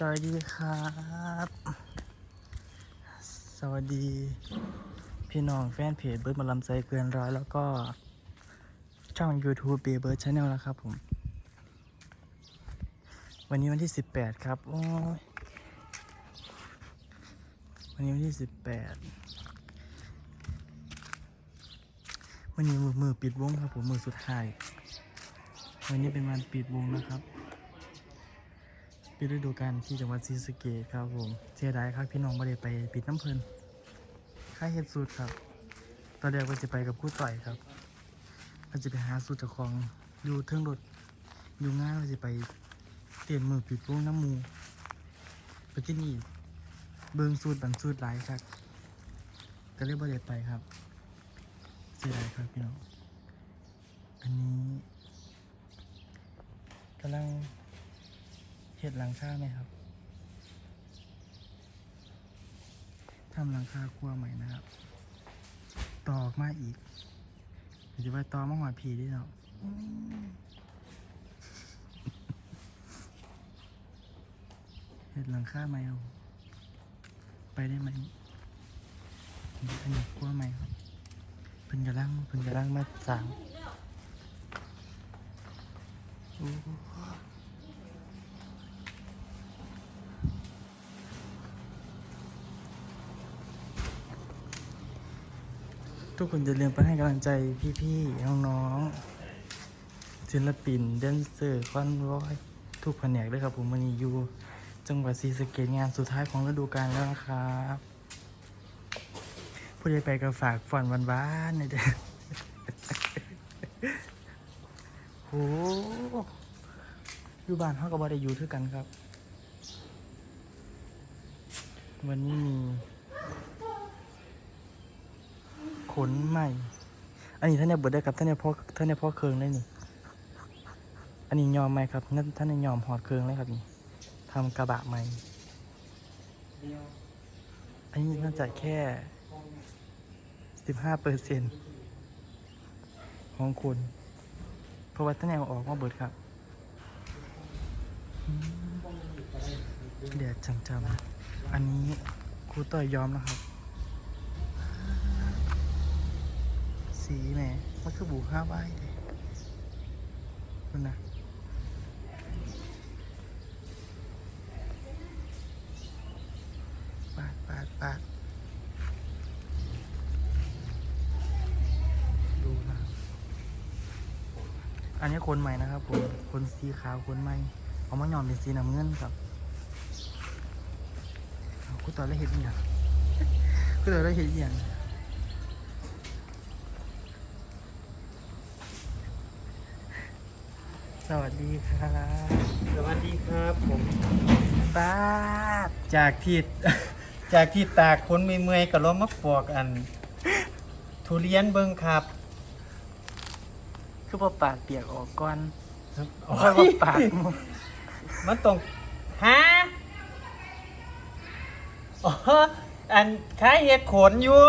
สวัสดีครับ สวัสดี พี่น้องแฟนเพจเบิร์ดมาลำใจเกินร้อยแล้วก็ช่อง YouTube เบเบิร์ดชาแนลนะครับผม วันนี้วันที่ 18 ครับ โอ้ยวันนี้วันที่ 18 วันนี้มือมือปิดวงครับผมมือสุดท้าย วันนี้เป็นวันปิดวงนะครับ ปิดฤดูกาลที่จังหวัดศรีสะเกษครับผมเสียดายครับพี่น้องไม่ได้ไปปิดน้ำเพลินค่าเฮ็ดสูตรครับ ตอนแรกว่าจะไปกับคู่ต่อยครับว่าจะไปหาสูตรจากของอยู่เทิงรถอยู่งานว่าจะไปเปลี่ยนมือปิดวงน้ำหมูไปที่นี่เบิ่งสูตรบันสูตรหลายครับก็เลยบ่ได้ไปครับ เสียดายครับพี่น้องอันนี้กำลัง เห็ดหลังคาไหมครับทำหลังคาครัวใหม่นะครับ ตอกมาอีกเดี๋ยวจะไปตอมาหอยผีด้วยเนาะเห็ดหลังคาไหมเอาไปได้ไหมอันนี้ครัวใหม่ครับเพิ่นกระลังเพิ่นกระลังมาสางโอ้ ทุกคนจะเรียนไปให้กำลังใจพี่ๆน้องๆศิลปินแดนเซอร์คอนวอยทุกแผนกเลยครับผมวันนี้อยู่จังหวัดศรีสะเกษงานสุดท้ายของฤดูกาลแล้วนะครับผู้ใดไปก็ฝากฝันวันวานน่อยเด้อโหอยู่บ้านเขาก็บ่ได้อยู่ด้วยกันครับ วันนี้มี ขนใหม่ อันนี้ท่านเนี่ยเบิดได้ครับท่านเนี่ยพ่อท่านเนี่ยพ่อเคืองได้นี่ อันนี้ยอมไหมครับนั่นท่านเนี่ยยอมหอดเคืองเลยครับนี่ทำกระบะใหม่ อันนี้น่าจะแค่สิบห้าเปอร์เซ็นต์ของคุณ เพราะว่าท่านเนี่ยอออกมาเบิดครับเดี๋ยวจำๆอันนี้ครูต่อยยอมนะครับ สีแหม่มันคือบูห้าใบเลยคุณนะปาดปาดปาดดูนะอันนี้คนใหม่นะครับผมคนสีขาวคนใหม่ เอามาหย่อนเป็นสีน้ำเงินครับกูต่อแล้เห็นอย่างกูต่อแล้เห็นอย่าง สวัสดีครับ สวัสดีครับผมป้าดจากที่จากที่ตากคนเมื่อยๆก็ล้มมาปอกอัน ทุเรียนเบิ้งครับคือพอปากเปียกออกก่อนโอ้ค่อยว่าปากมุมันตรงฮะอ๋ออันคล้ายเห็ดขนอยู่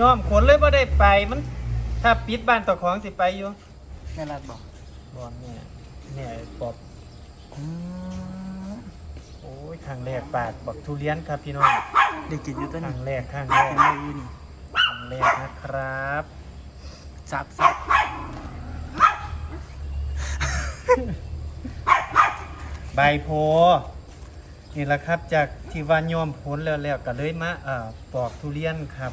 ยอมขนเลยบ่ได้ไปมัน ถ้าปิดบ้านต่อของสิไปอยู่แม่รัดบอก บอนเนี่ยเนี่ยปอบอืมโอ้ยครั้งแรกปาดบอกทุเรียนครับพี่น้องได้กินอยู่ต้นครั้นี้งแรกครั้งแรกเห็นได้ยินครั้งแรกนะครับสับสับใบโพนี่แหละครับจากที่ว่ายอมพ้นแล้วแล้วก็เลยมาเอ่อปอกทุเรียนครับ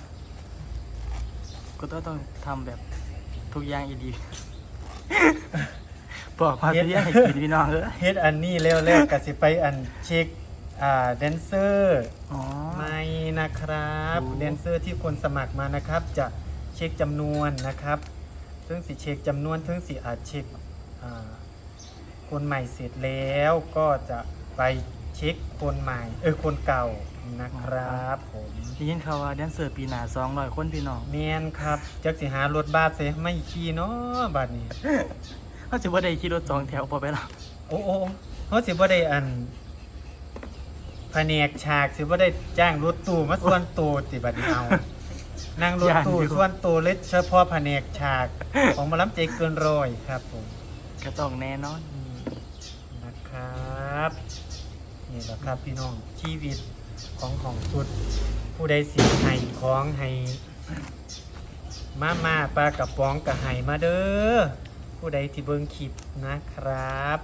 ก็ต้องต้องทำแบบทุกอย่างอีดี บอกความเรียกให้กินพี่น้องเออเฮ็ดอันนี้แล้วแล้วก็สิไปอันเช็คอ่าแดนเซอร์อ๋อ ไม่นะครับโอ้ แดนเซอร์ที่คนสมัครมานะครับ จะเช็คจำนวนนะครับซึ่งสิเช็คจำนวนถึงสิอาจเช็คอ่าคนใหม่เสร็จแล้วก็จะไปเช็คคนใหม่เออคนเก่านะครับผมได้ยินข่าวว่าแดนเซอร์ปีหน้าสองร้อยคนพี่น้องเมียนครับจักสิหารถบัสเสไม่ขี่เนาะบัดนี้ เขาจะว่าได้ขี่รถสองแถวพอไปแล้วโอ้โอ้เขาสิบ่ได้อันแผนกฉากสิบ่ได้จ้างรถตู้มาส่วนตัวติบัดนี้เอานั่งรถตู้ส่วนตัวเลยเฉพาะแผนกฉากของหมาล้ำใจเกินร้อยครับผมก็ต้องแน่นอนอืมนะครับนี่แหละครับพี่น้องชีวิตของของสุด ผู้ใดเสียให้ของให้มามาปลากระป๋องกระไห้มาเด้อ ผู้ใดที่เบิ่งคลิปนะครับ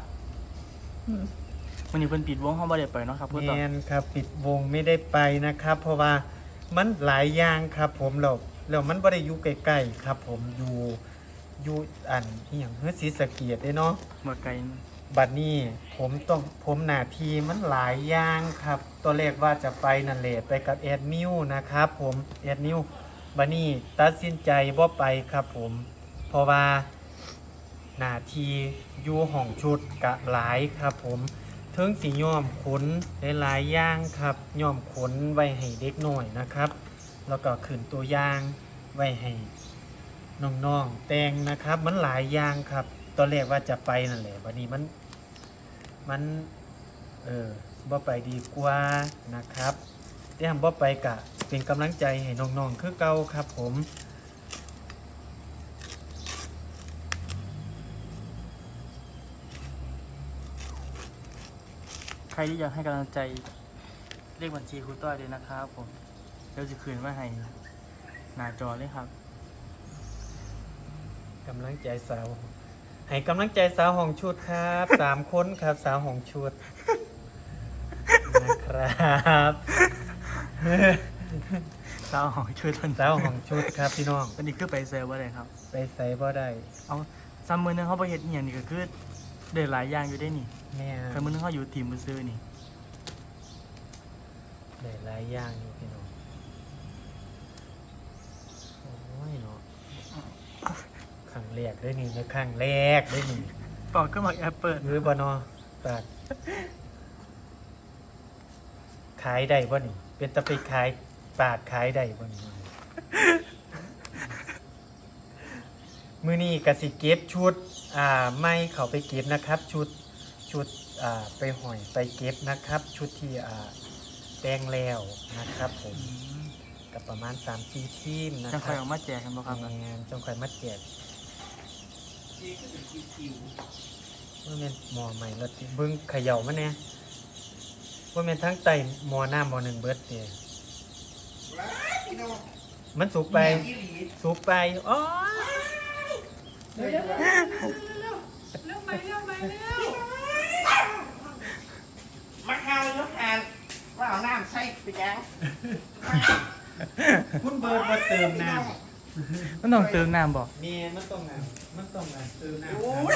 วันนี้เพิ่นปิดวงห้องบ่ได้ไปเนาะครับเพื่อนแมต่อนครับปิดวงไม่ได้ไปนะครับ เพราะว่ามันหลายอย่างครับ ผมเราแล้วมันบ่ได้อยู่ใกล้ๆครับ ผมอยู่อยู่อันอหย่างเฮือศรีสะเกียดเด้เนาะเมื่อไกลบัดนี้ผมต้องผมหน้าที่มันหลายอย่างครับ ตัวเลขว่าจะไปนั่นแหละไปกับแอดมิวนะครับ ผมแอดมิวบัดนี้ตัดสินใจบ่ไปครับ ผม เพราะว่า หน้าที่อยู่ห้องชุดกะหลายครับผมถึงสีย่อมขนหลายๆอย่างครับย่อมขนไว้ให้เด็กหน่อยนะครับ แล้วก็ขึ้นตัวอย่างไว้ให้น้องๆแต่งนะครับ มันหลายอย่างครับตอนแรกว่าจะไปนั่นแหละวันนี้มันมันเออบ่ไปดีกว่านะครับที่ทำบ่ไปกะเป็นกำลังใจให้น้องๆคือเก่าครับผม ใครที่อยากให้กำลังใจเลขบัญชีครูต้อยเลยนะครับผมเดี๋ยวจะคืนมาให้หน้าจอเลยครับกำลังใจสาวให้กำลังใจสาวของชุดครับสามคนครับสาวของชุดนะครับสาวหอยช่วยทนสาวของชุดครับพี่น้องวันนี้คือไปเซลว่าอะไรครับ ไปใส่บ่ได้เอาซ้ำมือนึงเขาไปเห็ดอหย่างนี้ก็คือ เดินหลายอย่างอยู่ได้นี่แม่ซ้ำมือนึงเขาอยู่ทีมมือซื้อนี่ได้หลายอย่างอยู่พี่น้องโอ้ยเนาะครั้งแรกได้นี่นะครั้งแรกได้นี่ปอกก็หมักแอปเปิลหรือบ่เนอปากขายได้บ่นี่ เป็นตะไปขายปากขายได้บ่นี่ มือนี้กสิเก็บชุดอ่าไม่เขาไปเก็บนะครับ ชุดชุดอ่าไปหอยไปเก็บนะครับ ชุดที่อ่าแปลงแล้วนะครับผมกับประมาณ3 4ทีมนะจะคคอยรับออกมาแจกกันบ่ครับแมนจงคอยมาแจกว่าแม่นหมอใหม่รถเบิ้งเขย่ามาเนี่ยว่าแม่นทั้งไตหมอหน้าหมอหนึ่งเบิร์ดเดียมันสุกไป สุกไปอ๋ อมาเอายกอ่านว่าเอาน้ำใส่ไปยังคุณเบิร์ดมาเติมน้มันต้องเติมน้ำบอกำนี่มันต้องน้ำมันต้องน้ำเติมน้โอ้ย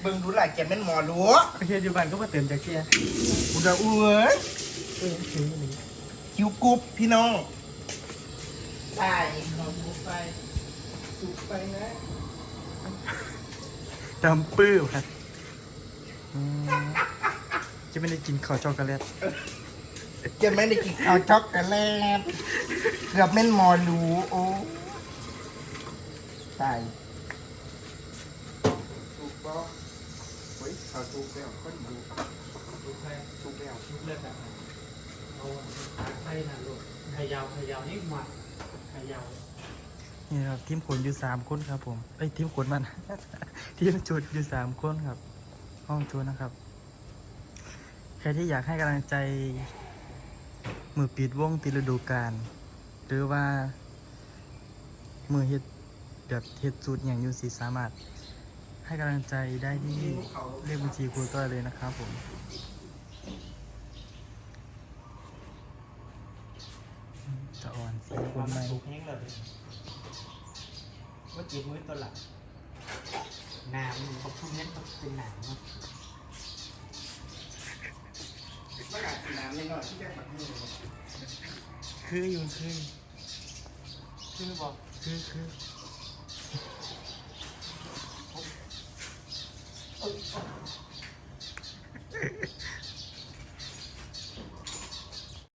เบิ่งดูหลายเกียนเป็นหมอหลวงโอเคอยู่บ้านก็มาเติมจากเชียร์อุดาอุ้ยคิวกรุ๊บพี่น้องตายเราสุกไปสุกไปนะ จำปื้มครับอืมจะไม่ได้กินข้าวช็อกโกแลตเกียนไม่ได้กินข้าวช็อกโกแลตเกือบเป็นหมอหลูโอ้ตายสุกบ่เฮ้ยข้าวสุกแล้วคนดูำสุกไปสุกแล้วสุกเลือดแบบไหนเอาไข่น่ะลูกเขยาวขยาวนี่หมัดเขยาว นี่ครับทีมขนอยู่สามคนครับ ผมเอ้ทีมขนมัน ทีมจุดอยู่สามคนครับ ห้องจุดนะครับ ใครที่อยากให้กำลังใจ มือปิดวงปิดฤดูกาลหรือว่า มือเฮ็ดแบบเฮ็ดจุดอย่างยูสีสามารถ ให้กำลังใจได้ที่เลขบัญชีครูต้อยเลยนะครับผมจะอ่อนสีคนไหม ว่าจีบมือตัวหลังน้ำเขาพูดนี้ต้องเป็นหนังเนาะไม่อาจสีน้ำนิดหน่อยที่จะปักมือคืออยู่คือคือบอกคือคือเ